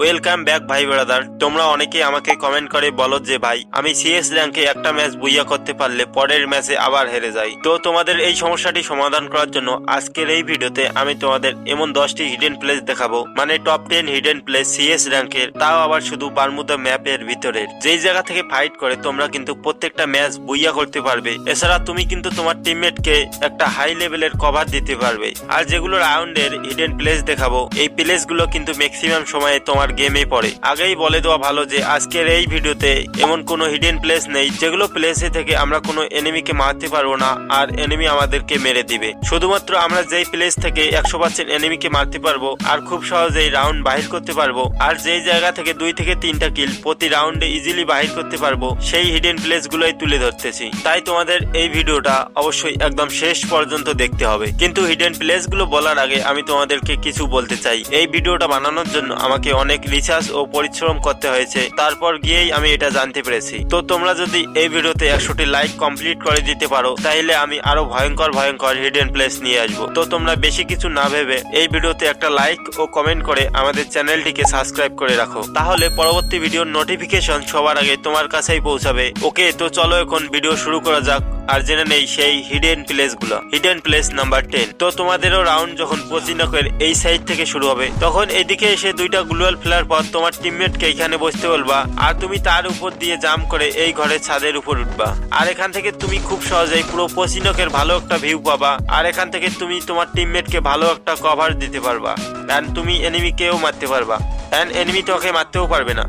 Welcome back ভাই brother তোমরা অনেকেই আমাকে কমেন্ট করে বলো যে, ভাই, আমি সিএস র্যাঙ্কে একটা ম্যাচ বুইয়া করতে পারলে পরের ম্যাচে আবার হেরে যাই। তো তোমাদের এই সমস্যাটি সমাধান করার জন্য আজকের এই ভিডিওতে আমি তোমাদের এমন দশটি হিডেন প্লেস দেখাবো। মানে top ten hidden place CS র্যাঙ্কের তাও আবার শুধু বারমুদা ম্যাপের ভিতরের। যেই জায়গা থেকে ফাইট করে, তোমরা কিন্তু প্রত্যেকটা ম্যাচ বুইয়া করতে পারবে। এছাড়া তুমি কিন্তু তোমার টিমমেটকে একটা হাই লেভেলের কভার দিতে পারবে। আর যেগুলো রাউন্ডের হিডেন প্লেস দেখাবো, এই প্লেসগুলো কিন্তু ম্যাক্সিমাম সময়ে তোমার গেমে পড়ে। আগেই বলে দেওয়া ভালো যে, আজকের এই ভিডিওতে এমন কোনো হিডেন প্লেস নেই, যেগুলো প্লেসে থেকে আমরা কোনো এনিমিকে মারতে পারব না, আর এনিমি আমাদেরকে মেরে দিবে। শুধুমাত্র আমরা যেই প্লেস থেকে একশো পার্সেন্ট এনিমিকে মারতে পারব, আর খুব সহজেই রাউন্ড বাহির করতে পারব, আর যেই জায়গা থেকে দুই থেকে তিনটা কিল প্রতি রাউন্ডে ইজিলি বাহির করতে পারব, সেই হিডেন প্লেস গুলোই তুলে ধরতেছি। তাই তোমাদের এই ভিডিওটা অবশ্যই একদম শেষ পর্যন্ত দেখতে হবে। কিন্তু হিডেন প্লেসগুলো বলার আগে আমি তোমাদেরকে কিছু বলতে চাই। এই ভিডিওটা বানানোর জন্য আমাকে অনেক রিসার্চ ও পরিশ্রম করতে হয়েছে। তারপর গিয়েই আমি এটা জানতে পেরেছি। তো তোমরা যদি এই ভিডিওতে একশোটি লাইক কমপ্লিট করে দিতে পারো তাহলে আমি আরও ভয়ঙ্কর ভয়ঙ্কর হিডেন প্লেস নিয়ে আসব। তো তোমরা বেশি কিছু না ভেবে এই ভিডিওতে একটা লাইক ও কমেন্ট করে আমাদের চ্যানেলটিকে সাবস্ক্রাইব করে রাখো। তাহলে পরবর্তী ভিডিওর নোটিফিকেশন সবার আগে তোমার কাছেই পৌঁছাবে। ওকে তো চলো এখন ভিডিও শুরু করা যাক। আর জেনে নেই সেই হিডেন প্লেসগুলো। হিডেন প্লেস নাম্বার টেন তো তোমাদেরও রাউন্ড যখন পচিনকের এই সাইড থেকে শুরু হবে, তখন এদিকে এসে দুইটা গ্লুয়াল ফেলার পর তোমার টিমমেটকে এখানে বসতে বলবা, আর তুমি তার উপর দিয়ে জাম করে এই ঘরের ছাদের উপর উঠবা। আর এখান থেকে তুমি খুব সহজেই পুরো পচিনকের ভালো একটা ভিউ পাবা, আর এখান থেকে তুমি তোমার টিমমেটকে ভালো একটা কভার দিতে পারবা। অ্যান্ড তুমি এনিমিকেও মারতে পারবা। অ্যান্ড এনিমি তোমাকে মারতেও পারবে না।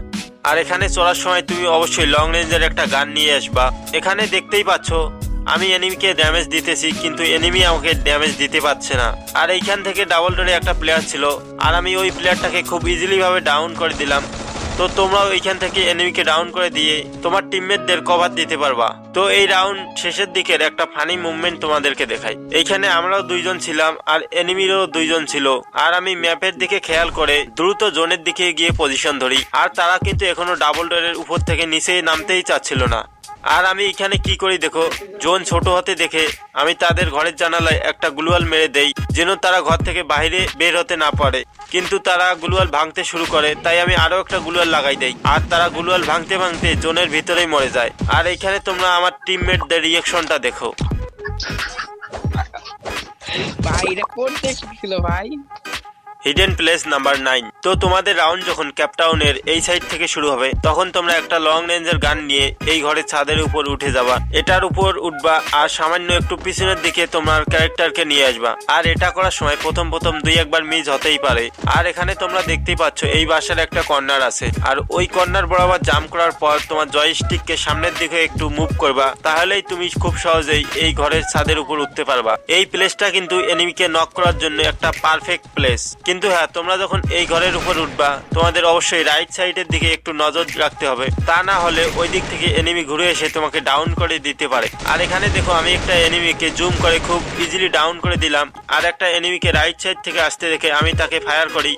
আর এখানে চলার সময় তুমি অবশ্যই লং রেঞ্জের একটা গান নিয়ে আসবা। এখানে দেখতেই পাচ্ছ আমি এনিমিকে ড্যামেজ দিতেছি, কিন্তু এনিমি আমাকে ড্যামেজ দিতে পারছে না। আর এইখান থেকে ডাবল ডোরে একটা প্লেয়ার ছিল, আর আমি ওই প্লেয়ারটাকে খুব ইজিলি ভাবে ডাউন করে দিলাম। তো তোমরাও এইখান থেকে এনিমিকে ডাউন করে দিয়ে তোমার টিমমেটদের কভার দিতে পারবা। তো এই রাউন্ড শেষের দিকের একটা ফানি মুভমেন্ট তোমাদেরকে দেখাই। এইখানে আমরাও দুইজন ছিলাম, আর এনিমিরও দুইজন ছিল। আর আমি ম্যাপের দিকে খেয়াল করে দ্রুত জোনের দিকে গিয়ে পজিশন ধরি। আর তারা কিন্তু এখনও ডাবল ডোরের উপর থেকে নিচে নামতেই চাচ্ছিল না। আর আমি এখানে কি করি দেখো, জোন ছোট হতে দেখে আমি তাদের ঘরের জানালায় একটা গ্লুয়াল মেরে দেই, যেন তারা ঘর থেকে বাইরে বের হতে না পারে। কিন্তু তারা গ্লুয়াল ভাঙতে শুরু করে, তাই আমি আরও একটা গ্লুয়াল লাগাই দেই। আর তারা গ্লুয়াল ভাঙতে ভাঙতে জোনের ভিতরেই মরে যায়। আর এখানে তোমরা আমার টিমমেটদের রিয়েকশনটা দেখো। ভাই, এটা কোন ছিল ভাই? হিডেন প্লেস নাম্বার নাইন তো তোমাদের রাউন্ড যখন ক্যাপটাউনের এই সাইড থেকে শুরু হবে, তখন তোমরা একটা লং রেঞ্জের গান নিয়ে এই ঘরের ছাদের উপর উঠে যাবা। এটার উপর উঠবা আর সামান্য একটু পিছনের দিকে তোমার ক্যারেক্টারকে নিয়ে আসবা। আর এটা করার সময় প্রথম প্রথম দুই একবার মিস হতেই পারে। আর এখানে তোমরা দেখতেই পাচ্ছ, এই বাসার একটা কর্নার আছে। আর ওই কর্নার বরাবর জাম করার পর তোমার জয়স্টিককে সামনের দিকে একটু মুভ করবা, তাহলেই তুমি খুব সহজেই এই ঘরের ছাদের উপর উঠতে পারবা। এই প্লেসটা কিন্তু এনিমিকে নক করার জন্য একটা পারফেক্ট প্লেস কিন্তু হ্যাঁ তোমরা যখন এই ঘরের উপর উঠবা, তোমাদের অবশ্যই রাইট সাইডের দিকে একটু নজর রাখতে হবে। তা না হলে ওই দিক থেকে এনিমি ঘুরে এসে তোমাকে ডাউন করে দিতে পারে। আর এখানে দেখো, আমি একটা এনিমিকে জুম করে খুব ইজিলি ডাউন করে দিলাম। আর একটা এনিমিকে রাইট সাইড থেকে আসতে দেখে আমি তাকে ফায়ার করি।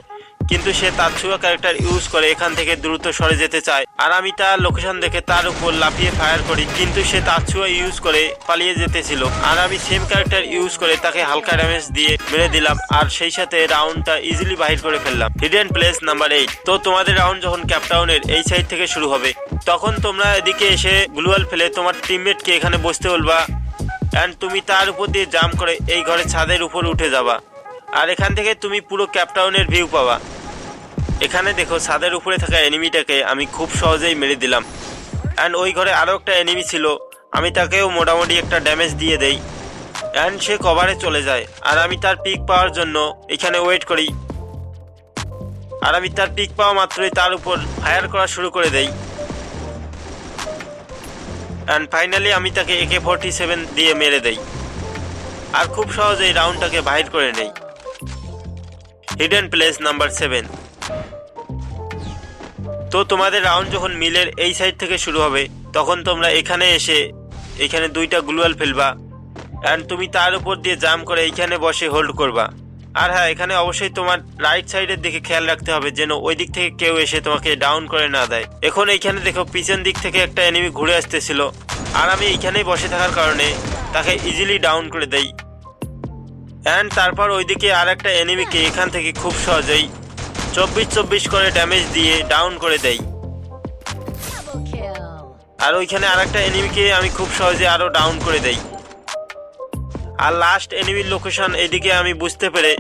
কিন্তু সে তাৎসুয়া ক্যারেক্টার ইউজ করে এখান থেকে দ্রুত সরে যেতে চায়। আর আমি তার লোকেশন দেখে তার উপর লাফিয়ে ফায়ার করি, কিন্তু সে তাৎসুয়া ইউজ করে পালিয়ে যেতেছিল। আর আমি সেম ক্যারেক্টার ইউজ করে তাকে হালকা ড্যামেজ দিয়ে মেরে দিলাম, আর সেই সাথে রাউন্ডটা ইজিলি বাহির করে ফেললাম। হিডেন প্লেস নাম্বার এইট তো তোমাদের রাউন্ড যখন ক্যাপটাউনের এই সাইড থেকে শুরু হবে, তখন তোমরা এদিকে এসে গ্লুয়াল ফেলে তোমার টিমমেটকে এখানে বসতে বলবা অ্যান্ড তুমি তার উপর দিয়ে জাম্প করে এই ঘরের ছাদের উপর উঠে যাবা। আর এখান থেকে তুমি পুরো ক্যাপটাউনের ভিউ পাবা। এখানে দেখো, ছাদের উপরে থাকা এনিমিটাকে আমি খুব সহজেই মেরে দিলাম। অ্যান্ড ওই ঘরে আরও একটা এনিমি ছিল। আমি তাকেও মোটামুটি একটা ড্যামেজ দিয়ে দেই। অ্যান্ড সে কভারে চলে যায়। আর আমি তার পিক পাওয়ার জন্য এখানে ওয়েট করি। আর আমি তার পিক পাওয়া মাত্রই তার উপর ফায়ার করা শুরু করে দেই। অ্যান্ড ফাইনালি আমি তাকে একে ফোরটি সেভেন দিয়ে মেরে দেই। আর খুব সহজেই রাউন্ডটাকে বাহির করে নেই। হিডেন প্লেস নাম্বার সেভেন তো তোমাদের রাউন্ড যখন মিলের এই সাইড থেকে শুরু হবে, তখন তোমরা এখানে এসে এখানে দুইটা গ্লুয়াল ফেলবা। অ্যান্ড তুমি তার উপর দিয়ে জাম করে এইখানে বসে হোল্ড করবা। আর হ্যাঁ এখানে অবশ্যই তোমার রাইট সাইডের দিকে খেয়াল রাখতে হবে যেন ওই দিক থেকে কেউ এসে তোমাকে ডাউন করে না দেয়। এখন এইখানে দেখো, পিছন দিক থেকে একটা এনিমি ঘুরে আসতেছিল। আর আমি এইখানেই বসে থাকার কারণে তাকে ইজিলি ডাউন করে দেই। অ্যান্ড তারপর ওইদিকে আর একটা এনিমিকে এখান থেকে খুব সহজেই চব্বিশ চব্বিশ করে ড্যামেজ দিয়ে ডাউন করে দেই আর ওইখানে আর একটা আরেকটা এনিমিকে আমি খুব সহজে আরও ডাউন করে দেই। আর লাস্ট এনিমির লোকেশন এদিকে আমি বুঝতে পেরে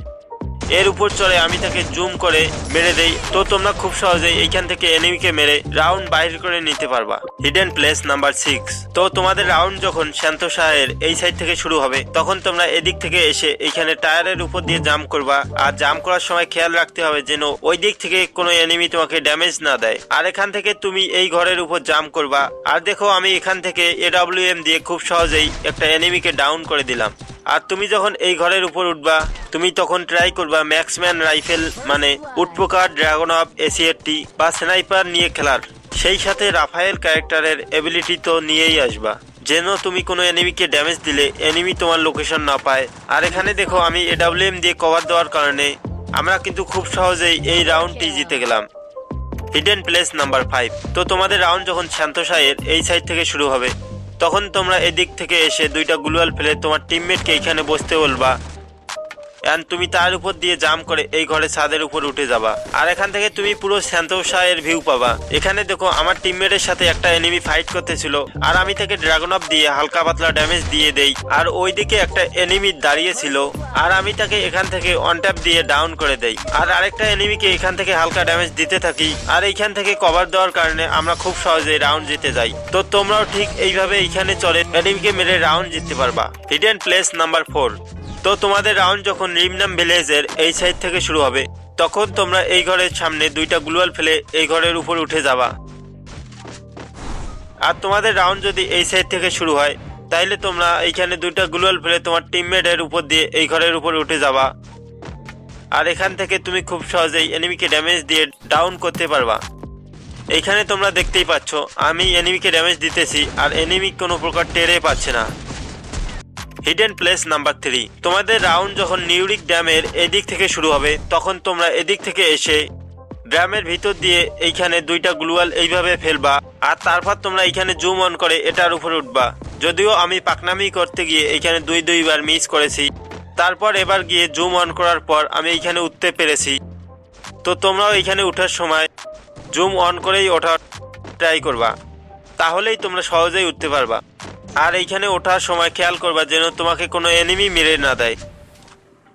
এর উপর চড়ে আমি তাকে জুম করে মেরে দেই। তো তোমরা খুব সহজেই এইখান থেকে এনিমিকে মেরে রাউন্ড বাইর করে নিতে পারবা। হিডেন প্লেস নাম্বার সিক্স তো তোমাদের রাউন্ড যখন শান্ত শাহের এই সাইড থেকে শুরু হবে, তখন তোমরা এদিক থেকে এসে এইখানে টায়ারের উপর দিয়ে জাম্প করবা। আর জাম্প করার সময় খেয়াল রাখতে হবে যেন ওই দিক থেকে কোনো এনিমি তোমাকে ড্যামেজ না দেয়। আর এখান থেকে তুমি এই ঘরের উপর জাম্প করবা। আর দেখো আমি এখান থেকে এডাব্লিউ এম দিয়ে খুব সহজেই একটা এনিমিকে ডাউন করে দিলাম। আর তুমি যখন এই ঘরের উপর উঠবা, তুমি তখন ট্রাই করবা ম্যাক্সম্যান রাইফেল মানে উটপোকার ড্রাগন অফ এসিএটি বা স্নাইপার নিয়ে খেলার। সেই সাথে রাফায়েল ক্যারেক্টারের এবিলিটি তো নিয়েই আসবা। যেন তুমি কোনো এনিমিকে ড্যামেজ দিলে এনিমি তোমার লোকেশন না পায়। আর এখানে দেখো, আমি এডাব্লিউএম দিয়ে কভার দেওয়ার কারণে আমরা কিন্তু খুব সহজেই এই রাউন্ডটি জিতে গেলাম। হিডেন প্লেস নাম্বার ফাইভ তো তোমাদের রাউন্ড যখন শান্তশাহের এই সাইড থেকে শুরু হবে। তখন তোমরা এদিক থেকে এসে দুইটা গুলুয়াল ফেলে তোমার টিমমেটকে এখানে বসতে বলবা। অ্যান্ড তুমি তার উপর দিয়ে জাম করে এই ঘরে ছাদের উপর উঠে যাবা। আর এখান থেকে তুমি পুরো শান্তশাহের ভিউ পাবা। এখানে দেখো, আমার টিমমেটের সাথে একটা এনিমি ফাইট করতেছিল। আর আমি তাকে ড্রাগন অফ দিয়ে, হালকা পাতলা ড্যামেজ দিয়ে দেই। আর ওইদিকে একটা এনিমি দাঁড়িয়ে ছিল আর আমি তাকে এখান থেকে অন ট্যাপ দিয়ে ডাউন করে দেই। আর আরেকটা এনিমিকে এখান থেকে হালকা ড্যামেজ দিতে থাকি। আর এইখান থেকে কভার দেওয়ার কারণে আমরা খুব সহজে রাউন্ড জিতে যাই। তো তোমরাও ঠিক এইভাবে এইখানে চলে এনিমিকে মেরে রাউন্ড জিততে পারবা। হিডেন প্লেস নাম্বার ফোর তো তোমাদের রাউন্ড যখন রিমনাম ভিলেজের এই সাইড থেকে শুরু হবে, তখন তোমরা এই ঘরের সামনে দুইটা গ্লুয়াল ফেলে এই ঘরের উপর উঠে যাবা। আর তোমাদের রাউন্ড যদি এই সাইড থেকে শুরু হয়, তাইলে তোমরা এইখানে দুইটা গ্লুয়াল ফেলে তোমার টিমমেটের উপর দিয়ে এই ঘরের উপর উঠে যাবা। আর এখান থেকে তুমি খুব সহজেই এনিমিকে ড্যামেজ দিয়ে ডাউন করতে পারবা। এইখানে তোমরা দেখতেই পাচ্ছ, আমি এনিমিকে ড্যামেজ দিতেছি, আর এনিমি কোনো প্রকার টেরে পাচ্ছে না। হিডেন প্লেস নাম্বার থ্রি তোমাদের রাউন্ড যখন নিউরিক ড্যামের এদিক থেকে শুরু হবে, তখন তোমরা এদিক থেকে এসে ড্যামের ভিতর দিয়ে এইখানে দুইটা গ্লুয়াল এইভাবে ফেলবা, আর তারপর তোমরা এইখানে জুম অন করে এটার উপর উঠবা। যদিও আমি পাকনামি করতে গিয়ে এইখানে দুই দুইবার মিস করেছি, তারপর এবার গিয়ে জুম অন করার পর আমি এইখানে উঠতে পেরেছি। তো তোমরাও এইখানে ওঠার সময় জুম অন করেই ওঠার ট্রাই করবা, তাহলেই তোমরা সহজেই উঠতে পারবা। আর এইখানে ওঠার সময় খেয়াল করবা যেন তোমাকে কোনো এনিমি মেরে না দেয়।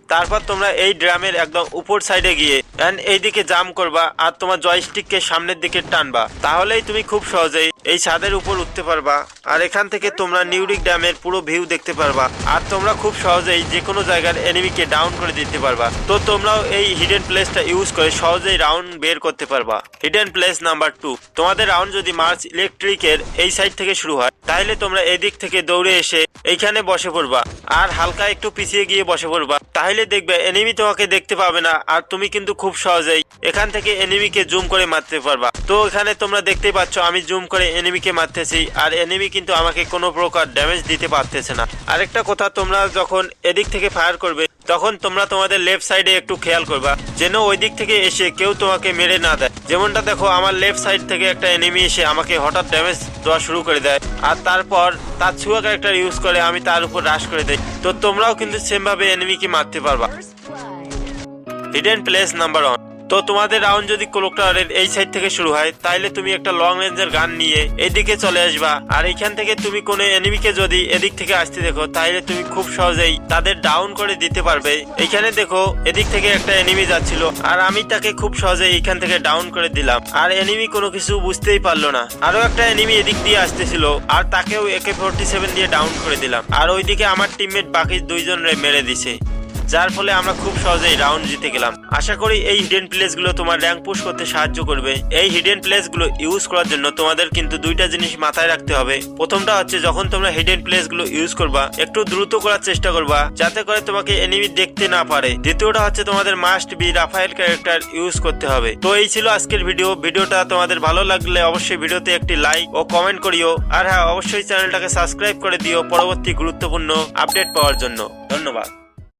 তারপর তোমরা এই ড্রামের একদম উপর সাইডে গিয়ে এন্ড এইদিকে জাম করবা আর তোমার জয়স্টিককে সামনের দিকে টানবা। তাহলেই তুমি খুব সহজেই এই ছাদের উপর উঠতে পারবা, আর এখান থেকে তোমরা নিউরিক ড্যামের পুরো ভিউ দেখতে পারবা, আর তোমরা খুব সহজেই যে কোনো জায়গার এনিমিকে ডাউন করে দিতে পারবা। তো তোমরাও এই হিডেন প্লেসটা ইউজ করে সহজেই রাউন্ড বের করতে পারবা। হিডেন প্লেস নাম্বার টু তোমাদের রাউন্ড যদি মার্চ ইলেকট্রিকের এই সাইড থেকে শুরু হয়, তাহলে তোমরা এদিক থেকে দৌড়ে এসে এইখানে বসে পড়বা, আর হালকা একটু পিছিয়ে গিয়ে বসে পড়বা। তাহলে দেখবে এনিমি তোমাকে দেখতে পাবে না, আর তুমি কিন্তু খুব সহজেই এখান থেকে এনিমিকে জুম করে মারতে পারবা। তো এখানে তোমরা দেখতেই পাচ্ছ, আমি জুম করে এনিমিকে মারতেছি, আর এনিমি কিন্তু আমাকে কোনো প্রকার ড্যামেজ দিতে পারতেছে না। আরেকটা কথা, তোমরা যখন এদিক থেকে ফায়ার করবে, তখন তোমরা তোমাদের লেফট সাইডে একটু খেয়াল করবা, যেন ওই দিক থেকে এসে কেউ তোমাকে মেরে না দেয়। যেমনটা দেখো, আমার লেফট সাইড থেকে একটা এনিমি এসে আমাকে হঠাৎ ড্যামেজ দেওয়া শুরু করে দেয়, আর তারপর তার ছুয়া ক্যারেক্টার ইউজ করে আমি তার উপর রাশ করে দেই। তো তোমরাও কিন্তু সেম ভাবে এনিমিকে মারতে পারবা। হিডেন প্লেস নাম্বার ওয়ান তো তোমাদের রাউন্ড যদি কোলোক্টারের এই সাইড থেকে শুরু হয় তাহলে তুমি একটা লং রেঞ্জের গান নিয়ে এদিকে চলে আসবা। আর এখান থেকে তুমি কোনো এনিমিকে যদি এদিক থেকে আসতে দেখো তাহলে তুমি খুব সহজেই তাদের ডাউন করে দিতে পারবে। এখানে দেখো, এদিক থেকে একটা এনিমি যাচ্ছিল, আর আমি তাকে খুব সহজেই এখান থেকে ডাউন করে দিলাম। আর এনিমি কোনো কিছু বুঝতেই পারল না। আরও একটা এনিমি এদিক দিয়ে আসতেছিল, আর তাকেও একে ফোরটি সেভেন দিয়ে ডাউন করে দিলাম। আর ওইদিকে আমার টিমমেট বাকি দুইজন মেরে দিছে। যার ফলে আমরা খুব সহজেই রাউন্ড জিতে গেলাম। আশা করি এই হিডেন প্লেসগুলো তোমার র্যাঙ্ক পুশ করতে সাহায্য করবে। এই হিডেন প্লেসগুলো ইউজ করার জন্য তোমাদের কিন্তু দুইটা জিনিস মাথায় রাখতে হবে। প্রথমটা হচ্ছে যখন তোমরা হিডেন প্লেসগুলো ইউজ করবা, একটু দ্রুত করার চেষ্টা করবা, যাতে করে তোমাকে এনিমি দেখতে না পারে। দ্বিতীয়টা হচ্ছে তোমাদের মাস্ট বি রাফায়েল ক্যারেক্টার ইউজ করতে হবে। তো এই ছিল আজকের ভিডিও ভিডিওটা তোমাদের ভালো লাগলে অবশ্যই ভিডিওতে একটি লাইক ও কমেন্ট করিও। আর হ্যাঁ অবশ্যই চ্যানেলটাকে সাবস্ক্রাইব করে দিও পরবর্তী গুরুত্বপূর্ণ আপডেট পাওয়ার জন্য। ধন্যবাদ।